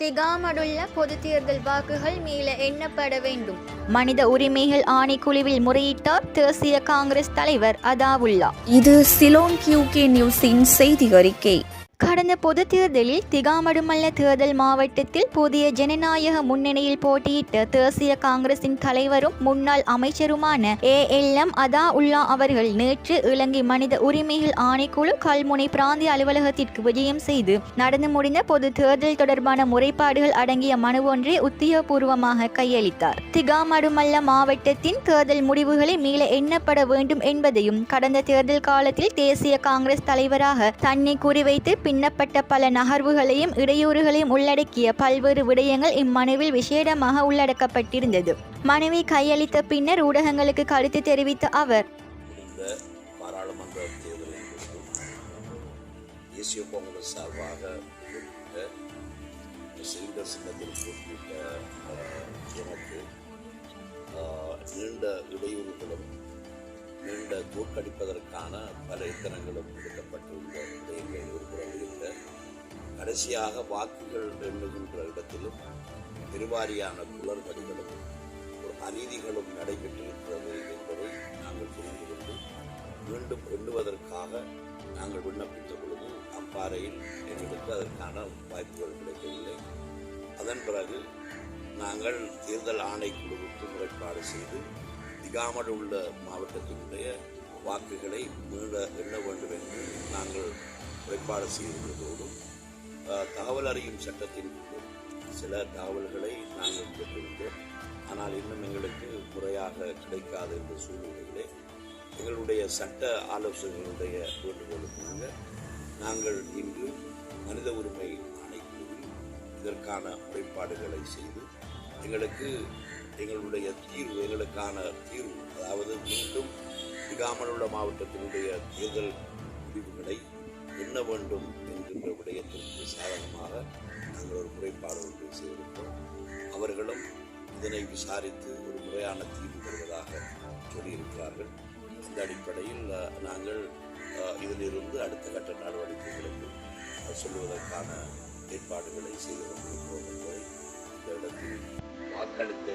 திகாமடுள்ள பொது தேர்தல் வாக்குகள் மீள எண்ணப்பட வேண்டும். மனித உரிமைகள் ஆணைக்குழுவில் முறையிட்டார் தேசிய காங்கிரஸ் தலைவர் அதாவுல்லா. இது சிலோன் கியூகே நியூஸின் செய்தி அறிக்கை. கடந்த பொது தேர்தலில் திகாமடுமல்ல தேர்தல் மாவட்டத்தில் புதிய ஜனநாயக முன்னணியில் போட்டியிட்ட தேசிய காங்கிரசின் தலைவரும் முன்னாள் அமைச்சருமான ஏ எல் எம் அதா உல்லா அவர்கள் நேற்று இலங்கை மனித உரிமைகள் ஆணைக்குழு கல்முனை பிராந்திய அலுவலகத்திற்கு விஜயம் செய்து நடந்து முடிந்த பொது தேர்தல் தொடர்பான முறைப்பாடுகள் அடங்கிய மனு ஒன்றை உத்தியோகபூர்வமாக கையளித்தார். திகாமடுமல்ல மாவட்டத்தின் தேர்தல் முடிவுகளை மீள எண்ணப்பட வேண்டும் என்பதையும் கடந்த தேர்தல் காலத்தில் தேசிய காங்கிரஸ் தலைவராக தன்னை குறிவைத்து பின்னப்பட்ட பல நகர்வுகளையும் இடையூறுகளையும் உள்ளடக்கிய பல்வேறு விடயங்கள் இம்மனுவில் விசேடமாக உள்ளடக்கப்பட்டிருந்தது. மனுவை கையளித்த பின்னர் ஊடகங்களுக்கு கருத்து தெரிவித்த அவர் தேசிய காங்கிரஸ் சார்பாக சின்னத்தில் போட்டியிட்ட எனக்கு நீண்ட இடையூறுகளும் நீண்ட தோற்கடிப்பதற்கான பல எத்தனங்களும் எடுக்கப்பட்டுள்ள கடைசியாக வாக்குகள் எண்ணுகின்ற இடத்திலும் திருவாரியான குளறுபடிகளும் ஒரு அநீதிகளும் நடைபெற்றிருக்கிறது என்பதை நாங்கள் புரிந்து கொண்டு மீண்டும் எண்ணுவதற்காக நாங்கள் விண்ணப்பித்த பொழுது அம்பாறையில் எங்களுக்கு அதற்கான வாய்ப்புகள் கிடைக்கவில்லை. அதன் பிறகு நாங்கள் தேர்தல் ஆணைக்குழுவுக்கு முறைப்பாடு செய்து திகாமல் உள்ள மாவட்டத்தினுடைய வாக்குகளை மீள எண்ண வேண்டும் என்று நாங்கள் முறைப்பாடு செய்திருந்ததோடும் தகவல் அறியும் சட்டத்தின் சில தகவல்களை நாங்கள் பெற்றிருந்தோம். ஆனால் இன்னும் எங்களுக்கு முறையாக கிடைக்காது என்ற சூழ்நிலையிலே எங்களுடைய சட்ட ஆலோசகர்களுடைய வேண்டுகோளுக்காக நாங்கள் இன்று மனித உரிமை ஆணைக்குழுவில் இதற்கான முறைப்பாடுகளை செய்து எங்களுக்கு எங்களுடைய தீர்வு எங்களுக்கான தீர்வு அதாவது மீண்டும் திகாமலுள்ள மாவட்டத்தினுடைய தேர்தல் நாங்கள் ஒரு அவர்களும் இதனை விசாரித்து ஒரு முறையான தீர்வு தருவதாக சொல்லியிருக்கிறார்கள். இந்த அடிப்படையில் நாங்கள் இதிலிருந்து அடுத்த கட்ட நடவடிக்கைகளுக்கு சொல்வதற்கான சொல்லுவதற்கான ஏற்பாடுகளை செய்து கொண்டிருக்கிறோம் என்பதை இந்த இடத்தில் வாக்களித்த